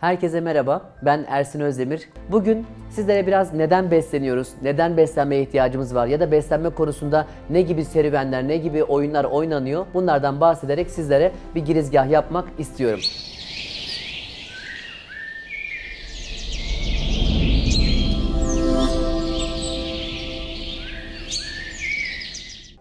Herkese merhaba, ben Ersin Özdemir. Bugün sizlere biraz neden besleniyoruz, neden beslenmeye ihtiyacımız var ya da beslenme konusunda ne gibi serüvenler, ne gibi oyunlar oynanıyor bunlardan bahsederek sizlere bir girizgah yapmak istiyorum.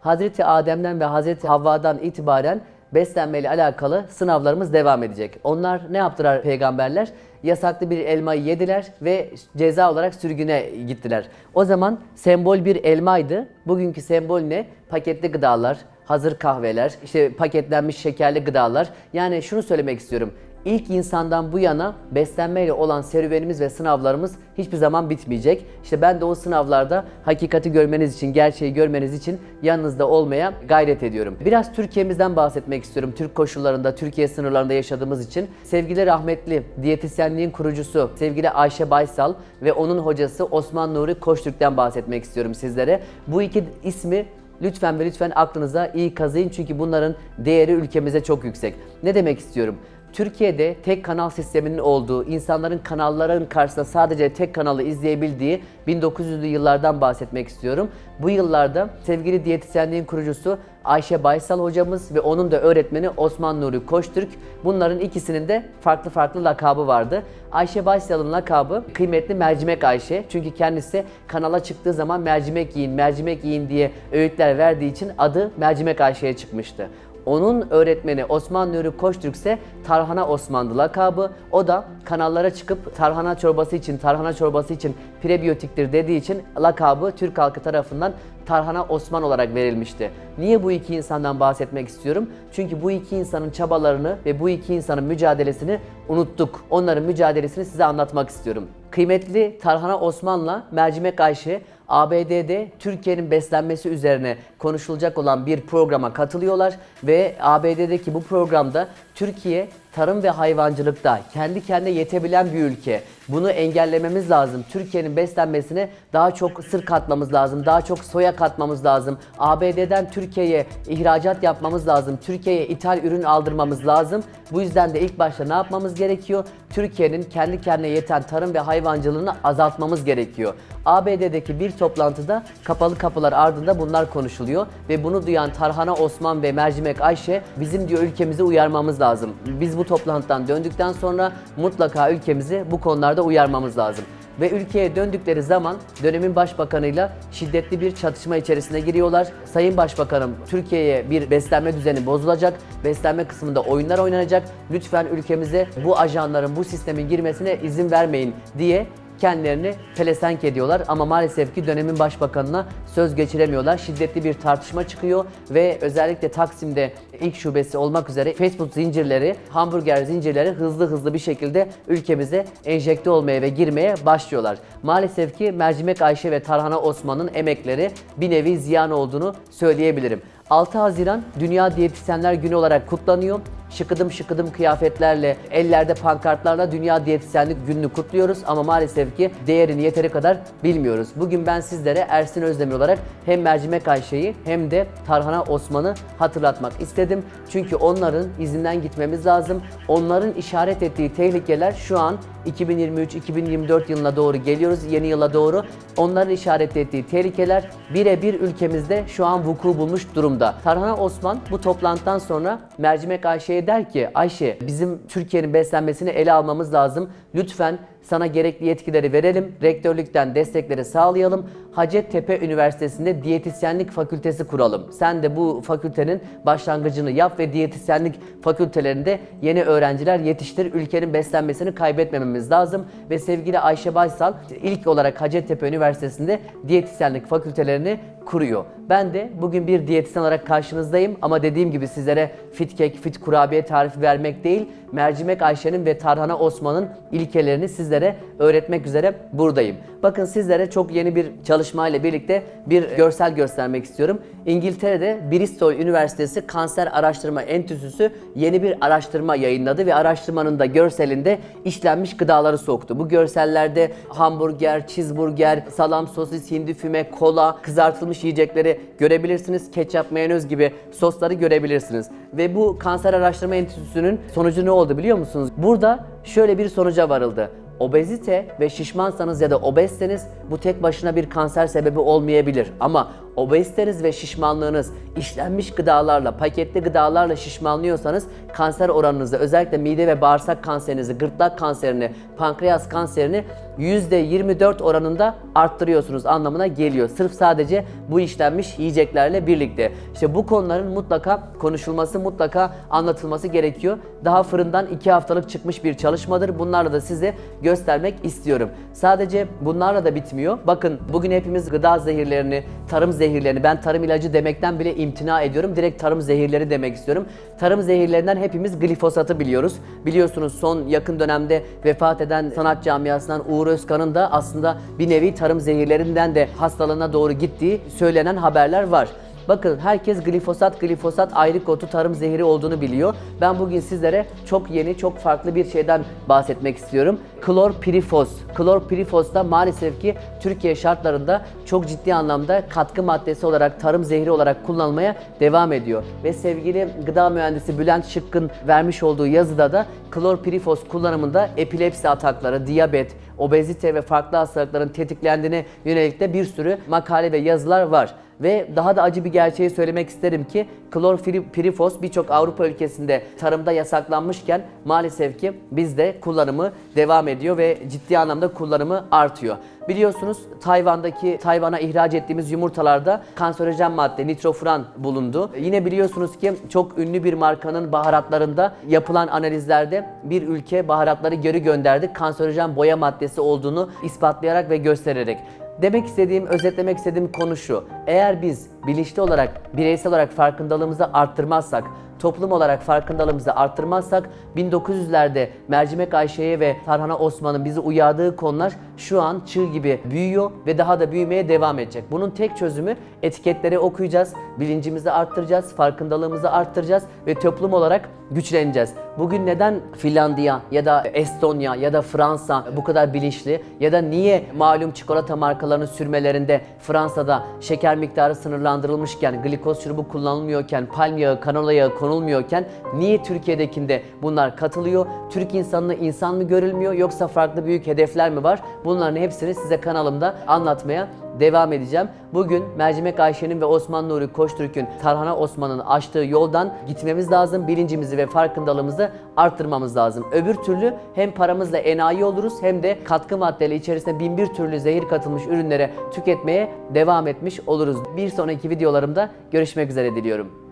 Hazreti Adem'den ve Hazreti Havva'dan itibaren beslenmeyle alakalı sınavlarımız devam edecek. Onlar ne yaptılar peygamberler? Yasaklı bir elmayı yediler ve ceza olarak sürgüne gittiler. O zaman sembol bir elmaydı. Bugünkü sembol ne? Paketli gıdalar, hazır kahveler, işte paketlenmiş şekerli gıdalar. Yani şunu söylemek istiyorum. İlk insandan bu yana beslenmeyle olan serüvenimiz ve sınavlarımız hiçbir zaman bitmeyecek. İşte ben de o sınavlarda hakikati görmeniz için, gerçeği görmeniz için yanınızda olmaya gayret ediyorum. Biraz Türkiye'mizden bahsetmek istiyorum. Türk koşullarında, Türkiye sınırlarında yaşadığımız için. Sevgili rahmetli diyetisyenliğin kurucusu sevgili Ayşe Baysal ve onun hocası Osman Nuri Koçtürk'ten bahsetmek istiyorum sizlere. Bu iki ismi Lütfen ve lütfen aklınıza iyi kazıyın çünkü bunların değeri ülkemize çok yüksek. Ne demek istiyorum? Türkiye'de tek kanal sisteminin olduğu, insanların kanalların karşısında sadece tek kanalı izleyebildiği 1900'lü yıllardan bahsetmek istiyorum. Bu yıllarda sevgili diyetisyenliğin kurucusu Ayşe Baysal hocamız ve onun da öğretmeni Osman Nuri Koçtürk. Bunların ikisinin de farklı farklı lakabı vardı. Ayşe Baysal'ın lakabı kıymetli mercimek Ayşe. Çünkü kendisi kanala çıktığı zaman mercimek yiyin, mercimek yiyin diye öğütler verdiği için adı mercimek Ayşe'ye çıkmıştı. Onun öğretmeni Osman Nuri Koçtürk ise Tarhana Osmanlı lakabı. O da kanallara çıkıp tarhana çorbası için, tarhana çorbası için prebiyotiktir dediği için lakabı Türk halkı tarafından Tarhana Osman olarak verilmişti. Niye bu iki insandan bahsetmek istiyorum? Çünkü bu iki insanın çabalarını ve bu iki insanın mücadelesini unuttuk. Onların mücadelesini size anlatmak istiyorum. Kıymetli Tarhana Osman'la Mercimek Ayşe ABD'de Türkiye'nin beslenmesi üzerine konuşulacak olan bir programa katılıyorlar ve ABD'deki bu programda Türkiye tarım ve hayvancılıkta kendi kendine yetebilen bir ülke. Bunu engellememiz lazım. Türkiye'nin beslenmesine daha çok sır katmamız lazım. Daha çok soya katmamız lazım. ABD'den Türkiye'ye ihracat yapmamız lazım. Türkiye'ye ithal ürün aldırmamız lazım. Bu yüzden de ilk başta ne yapmamız gerekiyor? Türkiye'nin kendi kendine yeten tarım ve hayvancılığını azaltmamız gerekiyor. ABD'deki bir toplantıda kapalı kapılar ardında bunlar konuşuluyor ve bunu duyan Tarhana Osman ve Mercimek Ayşe bizim diyor ülkemizi uyarmamız lazım. Biz bu toplantıdan döndükten sonra mutlaka ülkemizi bu konularda uyarmamız lazım. Ve ülkeye döndükleri zaman dönemin başbakanıyla şiddetli bir çatışma içerisine giriyorlar. Sayın Başbakanım Türkiye'ye bir beslenme düzeni bozulacak. Beslenme kısmında oyunlar oynanacak. Lütfen ülkemize bu ajanların, bu sistemin girmesine izin vermeyin diye kendilerini pelesenk ediyorlar ama maalesef ki dönemin başbakanına söz geçiremiyorlar. Şiddetli bir tartışma çıkıyor ve özellikle Taksim'de ilk şubesi olmak üzere fast food zincirleri, hamburger zincirleri hızlı hızlı bir şekilde ülkemize enjekte olmaya ve girmeye başlıyorlar. Maalesef ki Mercimek Ayşe ve Tarhana Osman'ın emekleri bir nevi ziyan olduğunu söyleyebilirim. 6 Haziran Dünya Diyetisyenler Günü olarak kutlanıyor. Şıkıdım şıkıdım kıyafetlerle, ellerde pankartlarla Dünya Diyetisyenlik Günü'nü kutluyoruz ama maalesef ki değerini yeteri kadar bilmiyoruz. Bugün ben sizlere Ersin Özdemir olarak hem Mercimek Ayşe'yi hem de Tarhana Osman'ı hatırlatmak istedim. Çünkü onların izinden gitmemiz lazım. Onların işaret ettiği tehlikeler şu an 2023-2024 yılına doğru geliyoruz, yeni yıla doğru. Onların işaret ettiği tehlikeler birebir ülkemizde şu an vuku bulmuş durumda. Tarhana Osman bu toplantıdan sonra Mercimek Ayşe'ye der ki Ayşe bizim Türkiye'nin beslenmesini ele almamız lazım. Lütfen sana gerekli yetkileri verelim, rektörlükten destekleri sağlayalım. Hacettepe Üniversitesi'nde diyetisyenlik fakültesi kuralım. Sen de bu fakültenin başlangıcını yap ve diyetisyenlik fakültelerinde yeni öğrenciler yetiştir. Ülkenin beslenmesini kaybetmememiz lazım. Ve sevgili Ayşe Baysal ilk olarak Hacettepe Üniversitesi'nde diyetisyenlik fakültelerini kuruyor. Ben de bugün bir diyetisyen olarak karşınızdayım ama dediğim gibi sizlere fit kek, fit kurabiye tarifi vermek değil, Mercimek Ayşe'nin ve Tarhana Osman'ın ilkelerini sizlere öğretmek üzere buradayım. Bakın sizlere çok yeni bir çalışma ile birlikte bir görsel göstermek istiyorum. İngiltere'de Bristol Üniversitesi Kanser Araştırma Enstitüsü yeni bir araştırma yayınladı ve araştırmanın da görselinde işlenmiş gıdaları soktu. Bu görsellerde hamburger, cheeseburger, salam, sosis, hindi füme, kola, kızartılmış yiyecekleri görebilirsiniz. Ketçap, mayonez gibi sosları görebilirsiniz. Ve bu Kanser Araştırma Enstitüsü'nün sonucu ne oldu biliyor musunuz? Burada şöyle bir sonuca varıldı. Obezite ve şişmansanız ya da obezseniz bu tek başına bir kanser sebebi olmayabilir. Ama obeziteniz ve şişmanlığınız işlenmiş gıdalarla, paketli gıdalarla şişmanlıyorsanız kanser oranınızı özellikle mide ve bağırsak kanserinizi, gırtlak kanserini, pankreas kanserini %24 oranında arttırıyorsunuz anlamına geliyor. Sırf sadece bu işlenmiş yiyeceklerle birlikte. İşte bu konuların mutlaka konuşulması, mutlaka anlatılması gerekiyor. Daha fırından 2 haftalık çıkmış bir çalışmadır. Bunlarla da size göstermek istiyorum. Sadece bunlarla da bitmiyor. Bakın bugün hepimiz gıda zehirlerini, tarım zehirlerini, ben tarım ilacı demekten bile imtina ediyorum. Direkt tarım zehirleri demek istiyorum. Tarım zehirlerinden hepimiz glifosatı biliyoruz. Biliyorsunuz son yakın dönemde vefat eden sanat camiasından Uğur Özkan'ın da aslında bir nevi tarım zehirlerinden de hastalığına doğru gittiği söylenen haberler var. Bakın herkes glifosat, glifosat ayrı kotu tarım zehri olduğunu biliyor. Ben bugün sizlere çok yeni, çok farklı bir şeyden bahsetmek istiyorum. Klorpirifos. Klorpirifos da maalesef ki Türkiye şartlarında çok ciddi anlamda katkı maddesi olarak, tarım zehri olarak kullanılmaya devam ediyor. Ve sevgili gıda mühendisi Bülent Şıkkın vermiş olduğu yazıda da klorpirifos kullanımında epilepsi atakları, diyabet, obezite ve farklı hastalıkların tetiklendiğine yönelik de bir sürü makale ve yazılar var. Ve daha da acı bir gerçeği söylemek isterim ki klorpirifos birçok Avrupa ülkesinde tarımda yasaklanmışken maalesef ki bizde kullanımı devam ediyor ve ciddi anlamda kullanımı artıyor. Biliyorsunuz Tayvan'daki Tayvan'a ihraç ettiğimiz yumurtalarda kanserojen madde nitrofuran bulundu. Yine biliyorsunuz ki çok ünlü bir markanın baharatlarında yapılan analizlerde bir ülke baharatları geri gönderdi. Kanserojen boya maddesi olduğunu ispatlayarak ve göstererek. Demek istediğim, özetlemek istediğim konu şu. Eğer biz bilinçli olarak, bireysel olarak farkındalığımızı arttırmazsak, toplum olarak farkındalığımızı arttırmazsak 1900'lerde Mercimek Ayşe'ye ve Tarhana Osman'ın bizi uyardığı konular şu an çığ gibi büyüyor ve daha da büyümeye devam edecek. Bunun tek çözümü etiketleri okuyacağız, bilincimizi arttıracağız, farkındalığımızı arttıracağız ve toplum olarak güçleneceğiz. Bugün neden Finlandiya ya da Estonya ya da Fransa bu kadar bilinçli ya da niye malum çikolata markalarının sürmelerinde Fransa'da şeker miktarı sınırlandırılmışken, glikoz şurubu kullanılmıyorken, palm yağı, kanola yağı konulmuyorken niye Türkiye'dekinde bunlar katılıyor? Türk insanını insan mı görülmüyor yoksa farklı büyük hedefler mi var? Bunların hepsini size kanalımda anlatmaya devam edeceğim. Bugün Mercimek Ayşe'nin ve Osman Nuri Koçtürk'ün Tarhana Osman'ın açtığı yoldan gitmemiz lazım. Bilincimizi ve farkındalığımızı arttırmamız lazım. Öbür türlü hem paramızla enayi oluruz hem de katkı maddeleri içerisinde bin bir türlü zehir katılmış ürünlere tüketmeye devam etmiş oluruz. Bir sonraki videolarımda görüşmek üzere diliyorum.